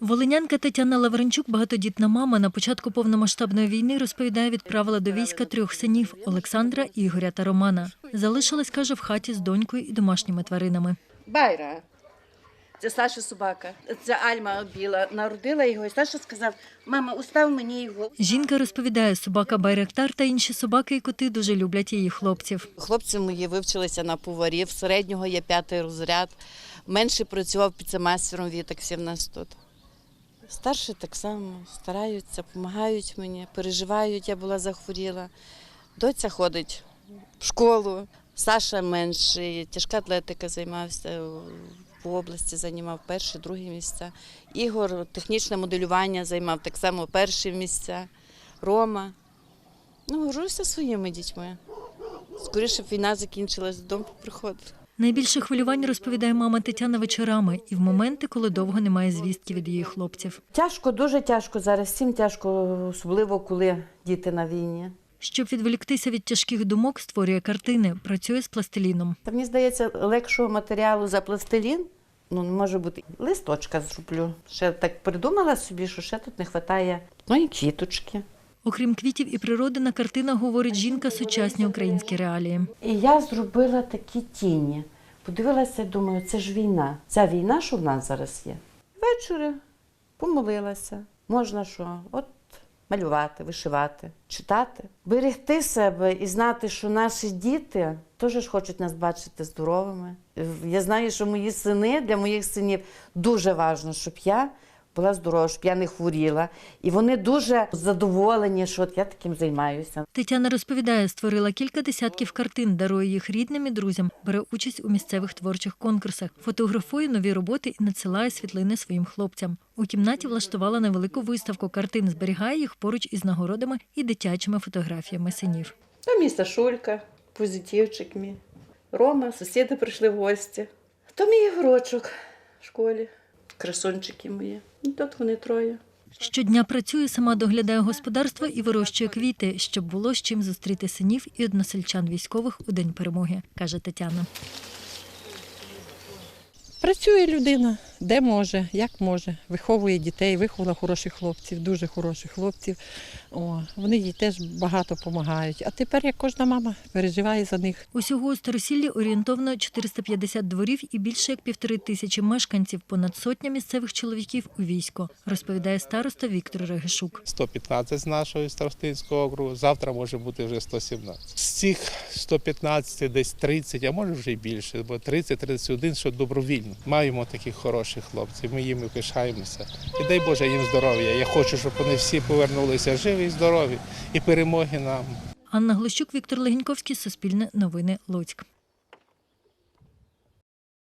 Волинянка Тетяна Лавренчук, багатодітна мама, на початку повномасштабної війни розповідає, відправила до війська трьох синів Олександра, Ігоря та Романа. Залишилась, каже, в хаті з донькою і домашніми тваринами. Байра. Це Саша собака. Це Альма біла. Народила його, і Саша сказав: мама, устав мені його. Жінка розповідає, собака Байрактар та інші собаки і коти дуже люблять її хлопців. Хлопці мої вивчилися на поварів. Середнього є п'ятий розряд. Менший працював піцемастером Вітаксі в нас тут. Старші так само стараються, допомагають мені, переживають, я була захворіла. Доця ходить в школу. Саша менший, тяжка атлетика займався по області, займав перші, другі місця. Ігор технічне моделювання займав так само перші місця. Рома. Ну, горжуся своїми дітьми. Скоріше б війна закінчилась, додому приходити. Найбільше хвилювань розповідає мама Тетяна вечорами і в моменти, коли довго немає звістки від її хлопців. Тяжко, дуже тяжко зараз. Всім тяжко, особливо коли діти на війні. Щоб відволіктися від тяжких думок, створює картини, працює з пластиліном. Та мені здається, легшого матеріалу за пластилін. Ну, не може бути. Листочка зроблю. Ще так придумала собі, що ще тут не вистачає. Ну і квіточки. Окрім квітів і природи, на картинах говорить жінка сучасні українські реалії. І я зробила такі тіні. Подивилася, думаю, це ж війна. Ця війна, що в нас зараз є. Ввечері помолилася. Можна що? От малювати, вишивати, читати, берегти себе і знати, що наші діти теж хочуть нас бачити здоровими. Я знаю, що мої сини для моїх синів дуже важливо, щоб я була здорова, щоб я не хворіла. І вони дуже задоволені, що от я таким займаюся. Тетяна розповідає, створила кілька десятків картин, дарує їх рідним і друзям, бере участь у місцевих творчих конкурсах, фотографує нові роботи і надсилає світлини своїм хлопцям. У кімнаті влаштувала невелику виставку картин, зберігає їх поруч із нагородами і дитячими фотографіями синів. То мій Сашулька, позитивчик мій. Рома, сусіди прийшли в гості. То мій ігрочок в школі. Красунчики мої. І тут вони троє. Щодня працює, сама доглядає господарство і вирощує квіти, щоб було з чим зустріти синів і односельчан військових у день перемоги, каже Тетяна. Працює людина, де може, як може. Виховує дітей, виховала хороших хлопців, дуже хороших хлопців. О, вони їй теж багато допомагають. А тепер, як кожна мама, переживає за них. Усього у Старосіллі орієнтовно 450 дворів і більше як півтори тисячі мешканців, понад сотня місцевих чоловіків у військо, розповідає староста Віктор Регешук. 115 з нашого старостинського округу, завтра може бути вже 117. З цих 115 десь 30, а може вже й більше, бо 30-31, що добровільно. Маємо таких хороших хлопців, ми їм пишаємося. І дай Боже їм здоров'я. Я хочу, щоб вони всі повернулися живі і здорові, і перемоги нам. Анна Глущук, Віктор Легіньковський, Суспільне новини, Луцьк.